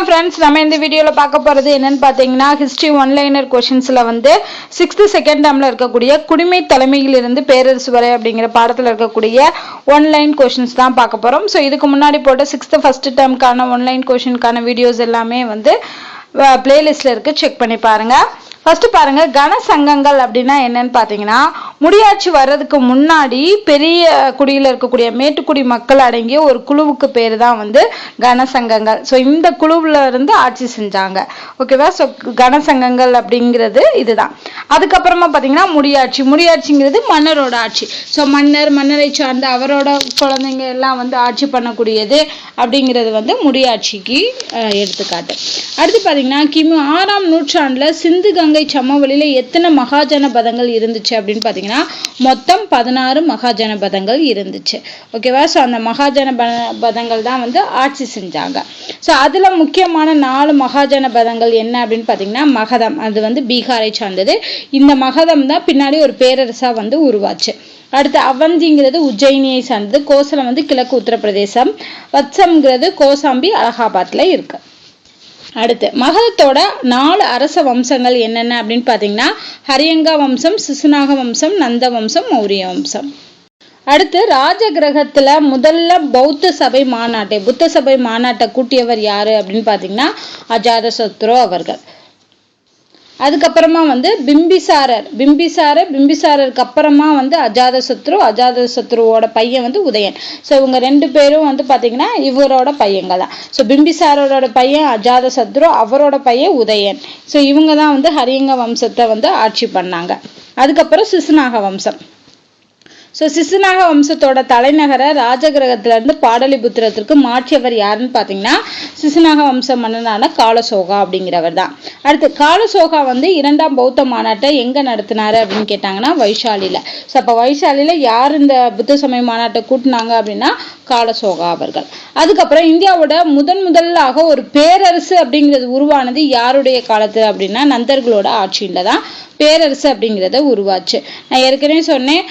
வணக்கம் ஃப்ரெண்ட்ஸ் நம்ம இந்த வீடியோவில் பார்க்க போகிறது என்னென்னு பார்த்தீங்கன்னா ஹிஸ்ட்ரி ஒன்லைனர் கொஷின்ஸில் வந்து சிக்ஸ்த்து செகண்ட் டேர்மில் இருக்கக்கூடிய குடிமை தலைமையிலிருந்து பேரரசு வரை அப்படிங்கிற பாடத்தில் இருக்கக்கூடிய ஒன்லைன் கொஷின்ஸ் தான் பார்க்க போகிறோம் ஸோ இதுக்கு முன்னாடி போட்ட சிக்ஸ்த்து ஃபஸ்ட்டு டேர்முக்கான ஒன்லைன் கொஷினுக்கான வீடியோஸ் எல்லாமே வந்து பிளேலிஸ்ட்டில் இருக்குது செக் பண்ணி பாருங்கள் ஃபர்ஸ்ட் பாருங்க கன சங்கங்கள் அப்படின்னா என்னன்னு பார்த்தீங்கன்னா முடியாட்சி வர்றதுக்கு முன்னாடி பெரிய குடியில் இருக்கக்கூடிய மேட்டுக்குடி மக்கள் அடங்கிய ஒரு குழுவுக்கு பேர் தான் வந்து கனசங்கங்கள். ஸோ இந்த குழுவில் இருந்து ஆட்சி செஞ்சாங்க. ஓகேவா ஸோ கனசங்கங்கள் அப்படிங்கிறது இதுதான். அதுக்கப்புறமா பார்த்தீங்கன்னா முடியாட்சி. முடியாட்சிங்கிறது மன்னரோட ஆட்சி. ஸோ மன்னர் மன்னரை சார்ந்த அவரோட குழந்தைங்க எல்லாம் வந்து ஆட்சி பண்ணக்கூடியது அப்படிங்கிறது வந்து முடியாட்சிக்கு எடுத்துக்காட்டு. அடுத்து பார்த்தீங்கன்னா கிமு ஆறாம் நூற்றாண்டில் சிந்து கங்கை சமவெளியில் எத்தனை மகாஜன பதங்கள் இருந்துச்சு அப்படின்னு பார்த்தீங்கன்னா மொத்தம் பதினாறு மகாஜன பதங்கள் இருந்துச்சு ஓகேவா ஸோ அந்த மகாஜன பதங்கள் தான் வந்து ஆட்சி செஞ்சாங்க. ஸோ அதில் முக்கியமான நாலு மகாஜன பதங்கள் என்ன அப்படின்னு பார்த்தீங்கன்னா மகதம். அது வந்து பீகாரை சார்ந்தது. இந்த மகதம் தான் பின்னாடி ஒரு பேரரசாக வந்து உருவாச்சு. அடுத்து அவந்திங்கிறது உஜ்ஜயினியை சார்ந்தது. கோசலம் வந்து கிழக்கு உத்தரப்பிரதேசம். வத்சம்ங்கிறது கோசாம்பி அலகாபாத்தில் இருக்கு. அடுத்து மகதத்தோட நாலு அரச வம்சங்கள் என்னென்ன அப்படின்னு பார்த்தீங்கன்னா ஹரியங்கா வம்சம் சிசுநாக வம்சம் நந்த வம்சம் மௌரிய வம்சம். அடுத்து ராஜ கிரகத்தில் முதல்ல பௌத்த சபை மாநாட்டை புத்த சபை மாநாட்டை கூட்டியவர் யாரு அப்படின்னு பார்த்தீங்கன்னா அஜாதசத்ரு அவர்கள். அதுக்கப்புறமா வந்து பிம்பிசாரர். பிம்பிசாரர் பிம்பிசாரருக்கு அப்புறமா வந்து அஜாதசத்ரு அஜாதசத்ருவோட பையன் வந்து உதயன். ஸோ இவங்க ரெண்டு பேரும் வந்து பார்த்தீங்கன்னா இவரோட பையங்க தான். ஸோ பிம்பிசாரரோட பையன் அஜாதசத்ரு அவரோட பையன் உதயன். ஸோ இவங்க தான் வந்து ஹரியங்க வம்சத்தை வந்து ஆட்சி பண்ணாங்க. அதுக்கப்புறம் சிசுநாக வம்சம். ஸோ சிசுநாக வம்சத்தோட தலைநகரை ராஜகிரகத்துல இருந்து பாடலிபுத்திரத்திற்கு மாற்றியவர் யாருன்னு பார்த்தீங்கன்னா சிசுநாக வம்ச மன்னனான காலசோகா அப்படிங்கிறவர் தான். அடுத்து காலசோகா வந்து இரண்டாம் பௌத்த மாநாட்டை எங்கே நடத்தினாரு அப்படின்னு கேட்டாங்கன்னா வைஷாலியில். ஸோ அப்போ வைஷாலியில் யார் இந்த புத்த சமய மாநாட்டை கூட்டினாங்க அப்படின்னா காலசோகா அவர்கள். அதுக்கப்புறம் இந்தியாவோட முதன் முதலாக ஒரு பேரரசு அப்படிங்கிறது உருவானது யாருடைய காலத்து அப்படின்னா நந்தர்களோட ஆட்சியில் தான் பேரரசு அப்படிங்கிறத உருவாச்சு. நான் ஏற்கனவே சொன்னேன்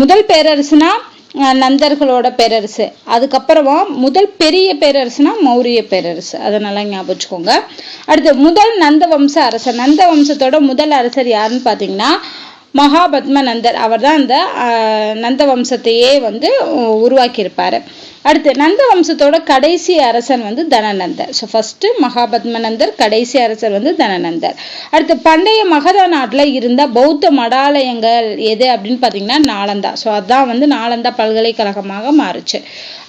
முதல் பேரரசுனா நந்தர்களோட பேரரசு. அதுக்கப்புறமா முதல் பெரிய பேரரசுனா மௌரிய பேரரசு. அதை நல்லா ஞாபகம் வச்சுக்கோங்க. அடுத்து முதல் நந்த வம்ச அரசர். நந்த வம்சத்தோட முதல் அரசர் யாருன்னு பார்த்தீங்கன்னா மகாபத்ம நந்தர். அவர் தான் அந்த நந்த வம்சத்தையே வந்து உருவாக்கியிருப்பார். அடுத்து நந்த வம்சத்தோட கடைசி அரசன் வந்து தனநந்தர். ஸோ ஃபஸ்ட்டு மகாபத்மநந்தர் கடைசி அரசர் வந்து தனநந்தர். அடுத்து பண்டைய மகத நாட்டில் இருந்த பௌத்த மடாலயங்கள் எது அப்படின்னு பார்த்தீங்கன்னா நாலந்தா ஸோ அதுதான் வந்து நாலந்தா பல்கலைக்கழகமாக மாறுச்சு.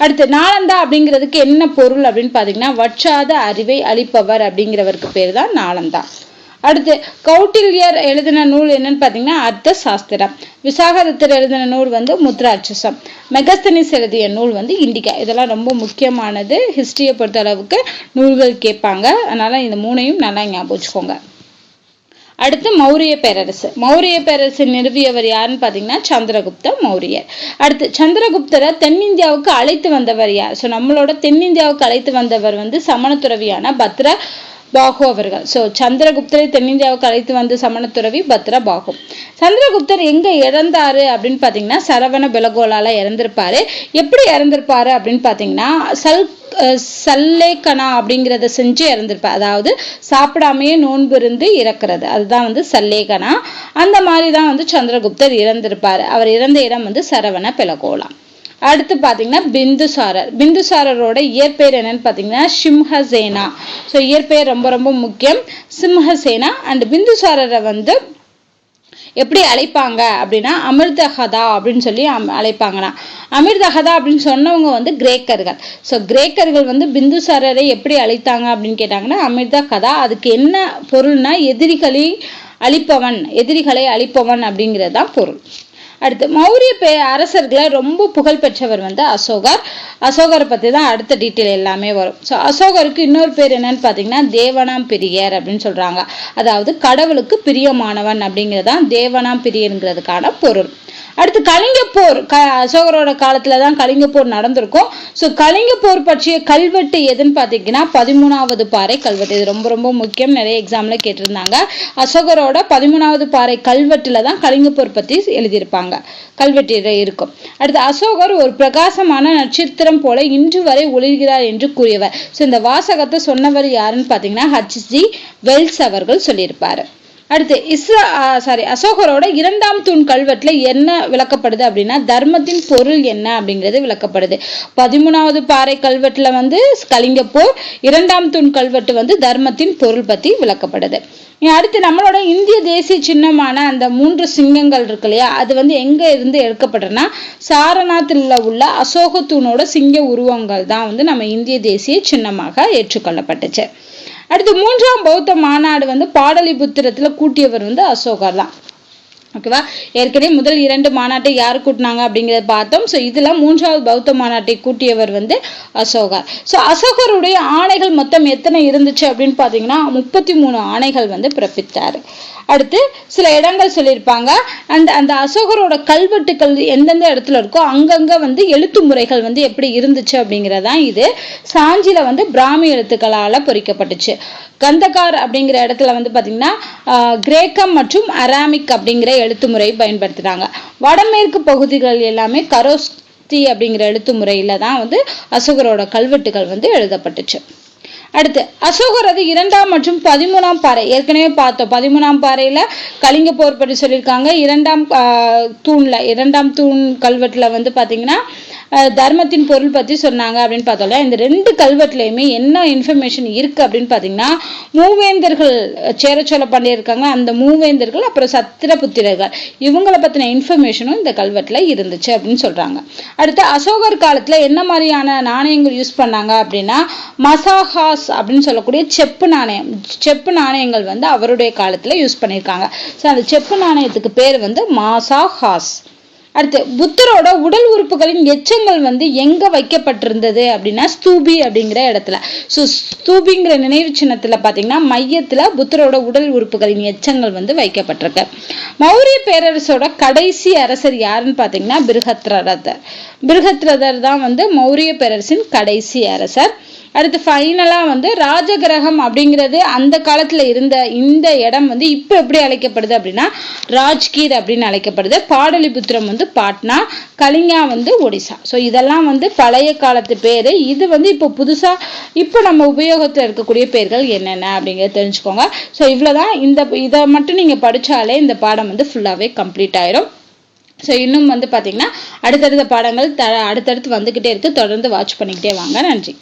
அடுத்து நாலந்தா அப்படிங்கிறதுக்கு என்ன பொருள் அப்படின்னு பார்த்தீங்கன்னா வற்றாத அறிவை அளிப்பவர் அப்படிங்கிறவருக்கு பேர் தான் நாலந்தா அடுத்து கௌட்டில்யர் எழுதின நூல் என்னன்னு பார்த்தீங்கன்னா அர்த்த சாஸ்திரம். விசாகதத்தர் எழுதின நூல் வந்து முத்ராட்சசம். மெகஸ்தனிஸ் எழுதிய நூல் வந்து இண்டிகா. இதெல்லாம் ரொம்ப முக்கியமானது. ஹிஸ்டரியை பொறுத்த அளவுக்கு நூல்கள் கேட்பாங்க. அதனால இந்த மூணையும் நல்லா ஞாபகம் வச்சுக்கோங்க. அடுத்து மௌரிய பேரரசு. மௌரிய பேரரசு நிறுவியவர் யாருன்னு பார்த்தீங்கன்னா சந்திரகுப்த மௌரியர். அடுத்து சந்திரகுப்தரை தென்னிந்தியாவுக்கு அழைத்து வந்தவர் யார்? ஸோ நம்மளோட தென்னிந்தியாவுக்கு அழைத்து வந்தவர் வந்து சமணத்துறவியான பத்ர பாகு அவர்கள். ஸோ சந்திரகுப்தரை தென்னிந்தியாவுக்கு அழைத்து வந்து சமணத்துறவி பத்ர பாகு. சந்திரகுப்தர் எங்க இறந்தாரு அப்படின்னு பார்த்தீங்கன்னா சரவண பிலகோலால இறந்திருப்பாரு. எப்படி இறந்திருப்பாரு அப்படின்னு பார்த்தீங்கன்னா சல் அஹ் அப்படிங்கிறத செஞ்சு இறந்திருப்பார் அதாவது சாப்பிடாமையே நோன்பு இருந்து இறக்குறது. அதுதான் வந்து சல்லேகனா அந்த மாதிரி தான் வந்து சந்திரகுப்தர் இறந்திருப்பார். அவர் இறந்த இடம் வந்து சரவண பிலகோலா. அடுத்து பார்த்தீங்கன்னா பிந்துசாரர். பிந்துசாரரோட இயற்பெயர் என்னன்னு பார்த்தீங்கன்னா சிம்ஹசேனா. ஸோ இயற்பெயர் ரொம்ப ரொம்ப முக்கியம். சிம்ஹசேனா அண்ட் பிந்துசாரரை வந்து எப்படி அழைப்பாங்க அப்படின்னா அமிர்தஹதா அப்படின்னு சொல்லி அம்- அழைப்பாங்களாம். அமிர்தஹதா அப்படின்னு சொன்னவங்க வந்து கிரேக்கர்கள். ஸோ கிரேக்கர்கள் வந்து பிந்துசாரரை எப்படி அழைத்தாங்க அப்படின்னு கேட்டாங்கன்னா அமிர்த கதா அதுக்கு என்ன பொருள்னா எதிரிகளை அழிப்பவன் எதிரிகளை அழிப்பவன் அப்படிங்கிறது தான் பொருள். அடுத்து மௌரிய பே அரசர்களை ரொம்ப புகழ் பெற்றவர் வந்து அசோகர். அசோகரை பற்றி தான் அடுத்த டீட்டெயில் எல்லாமே வரும். ஸோ அசோகருக்கு இன்னொரு பேர் என்னன்னு பார்த்தீங்கன்னா தேவனாம் பிரியர் அப்படின்னு சொல்கிறாங்க அதாவது கடவுளுக்கு பிரியமானவன் அப்படிங்கிறது தான் தேவனாம் பிரியருங்கிறதுக்கான பொருள். அடுத்து கலிங்க போர் க அசோகரோட காலத்தில் தான் கலிங்க போர் நடந்திருக்கும். ஸோ கலிங்க போர் பற்றிய கல்வெட்டு எதுன்னு பார்த்தீங்கன்னா பதிமூணாவது பாறை கல்வெட்டு. இது ரொம்ப ரொம்ப முக்கியம். நிறைய எக்ஸாம்ல கேட்டிருந்தாங்க. அசோகரோட பதிமூணாவது பாறை கல்வெட்டில் தான் கலிங்க போர் எழுதியிருப்பாங்க கல்வெட்டில் இருக்கும். அடுத்து அசோகர் ஒரு பிரகாசமான நட்சத்திரம் போல இன்று வரை ஒளிர்கிறார் என்று கூறியவர். ஸோ இந்த வாசகத்தை சொன்னவர் யாருன்னு பார்த்தீங்கன்னா ஹச்ஜி வெல்ஸ் அவர்கள் சொல்லியிருப்பார். அடுத்து இஸ்ரா சாரி அசோகரோட இரண்டாம் தூண் கல்வெட்டில் என்ன விளக்கப்படுது அப்படின்னா தர்மத்தின் பொருள் என்ன அப்படிங்கிறது விளக்கப்படுது. பதிமூணாவது பாறை கல்வெட்டில் வந்து கலிங்கப்போர் இரண்டாம் தூண் கல்வெட்டு வந்து தர்மத்தின் பொருள் பற்றி விளக்கப்படுது. அடுத்து நம்மளோட இந்திய தேசிய சின்னமான அந்த மூன்று சிங்கங்கள் இருக்கு இல்லையா அது வந்து எங்கே இருந்து எடுக்கப்படுறேன்னா சாரநாத்தில் உள்ள அசோக தூணோட சிங்க உருவங்கள் தான் வந்து நம்ம இந்திய தேசிய சின்னமாக ஏற்றுக்கொள்ளப்பட்டுச்சு. அடுத்து மூன்றாம் பௌத்த மாநாடு வந்து பாடலிபுத்திரத்துல கூட்டியவர் வந்து அசோகர் தான். ஓகேவா ஏற்கனவே முதல் இரண்டு மாநாட்டை யார் கூட்டினாங்க அப்படிங்கிறத பார்த்தோம். ஸோ இதுல மூன்றாவது பௌத்த மாநாட்டை கூட்டியவர் வந்து அசோகர். ஸோ அசோகருடைய ஆணைகள் மொத்தம் எத்தனை இருந்துச்சு அப்படின்னு பார்த்தீங்கன்னா முப்பத்தி மூணு ஆணைகள் வந்து பிறப்பித்தார். அடுத்து சில இடங்கள் சொல்லியிருப்பாங்க. அந்த அந்த அசோகரோட கல்வெட்டுக்கள் எந்தெந்த இடத்துல இருக்கோ அங்கங்கே வந்து எழுத்து முறைகள் வந்து எப்படி இருந்துச்சு அப்படிங்கிறதான் இது. சாஞ்சியில் வந்து பிராமி எழுத்துக்களால் பொறிக்கப்பட்டுச்சு. கந்தகார் அப்படிங்கிற இடத்துல வந்து பார்த்திங்கன்னா கிரேக்கம் மற்றும் அராமிக் அப்படிங்கிற எழுத்து முறை பயன்படுத்துகிறாங்க வடமேற்கு பகுதிகள் எல்லாமே கரோஸ்தி அப்படிங்கிற எழுத்து முறையில் தான் வந்து அசோகரோட கல்வெட்டுகள் வந்து எழுதப்பட்டுச்சு. அடுத்து அசோகர் அது இரண்டாம் மற்றும் பதிமூணாம் பாறை. ஏற்கனவே பார்த்தோம். பதிமூணாம் பாறையில கலிங்க போர் பற்றி சொல்லியிருக்காங்க. இரண்டாம் தூண்ல இரண்டாம் தூண் கல்வெட்டுல வந்து பாத்தீங்கன்னா தர்மத்தின் பொருள் பற்றி சொன்னாங்க அப்படின்னு பார்த்தோம்ல இந்த ரெண்டு கல்வெட்டுலையுமே என்ன இன்ஃபர்மேஷன் இருக்குது அப்படின்னு பார்த்தீங்கன்னா மூவேந்தர்கள் சேர பண்ணியிருக்காங்க அந்த மூவேந்தர்கள் அப்புறம் சத்திர புத்திரர்கள் இவங்களை பற்றின இன்ஃபர்மேஷனும் இந்த கல்வெட்டில் இருந்துச்சு அப்படின்னு சொல்கிறாங்க அடுத்து அசோகர் காலத்தில் என்ன மாதிரியான நாணயங்கள் யூஸ் பண்ணாங்க அப்படின்னா மசாஹாஸ் அப்படின்னு சொல்லக்கூடிய செப்பு நாணயம் செப்பு நாணயங்கள் வந்து அவருடைய காலத்தில் யூஸ் பண்ணியிருக்காங்க ஸோ அந்த செப்பு நாணயத்துக்கு பேர் வந்து மாசாஹாஸ் அடுத்து புத்தரோட உடல் உறுப்புகளின் எச்சங்கள் வந்து எங்க வைக்கப்பட்டிருந்தது அப்படின்னா ஸ்தூபி அப்படிங்கிற இடத்துல. ஸோ ஸ்தூபிங்கிற நினைவு சின்னத்தில் பார்த்தீங்கன்னா மையத்தில் புத்தரோட உடல் உறுப்புகளின் எச்சங்கள் வந்து வைக்கப்பட்டிருக்கு. மௌரிய பேரரசோட கடைசி அரசர் யாருன்னு பார்த்தீங்கன்னா பிருகத்ரதர் பிருகத்ரதர் தான் வந்து மௌரிய பேரரசின் கடைசி அரசர். அடுத்து ஃபைனலாக வந்து ராஜகிரகம் அப்படிங்கிறது அந்த காலத்தில் இருந்த இந்த இடம் வந்து இப்போ எப்படி அழைக்கப்படுது அப்படின்னா ராஜ்கீர் அப்படின்னு அழைக்கப்படுது. பாடலிபுத்திரம் வந்து பாட்னா கலிங்கா வந்து ஒடிசா. ஸோ இதெல்லாம் வந்து பழைய காலத்து பேர். இது வந்து இப்போ புதுசாக இப்போ நம்ம உபயோகத்தில் இருக்கக்கூடிய பேர்கள் என்னென்ன அப்படிங்கிறத தெரிஞ்சுக்கோங்க. ஸோ இவ்வளோதான் இந்த இதை மட்டும் நீங்கள் படித்தாலே இந்த பாடம் வந்து ஃபுல்லாகவே கம்ப்ளீட் ஆயிரும். ஸோ இன்னும் வந்து பார்த்தீங்கன்னா அடுத்தடுத்த பாடங்கள் த அடுத்தடுத்து வந்துக்கிட்டே இருக்குது தொடர்ந்து வாட்ச் பண்ணிக்கிட்டே வாங்க. நன்றி.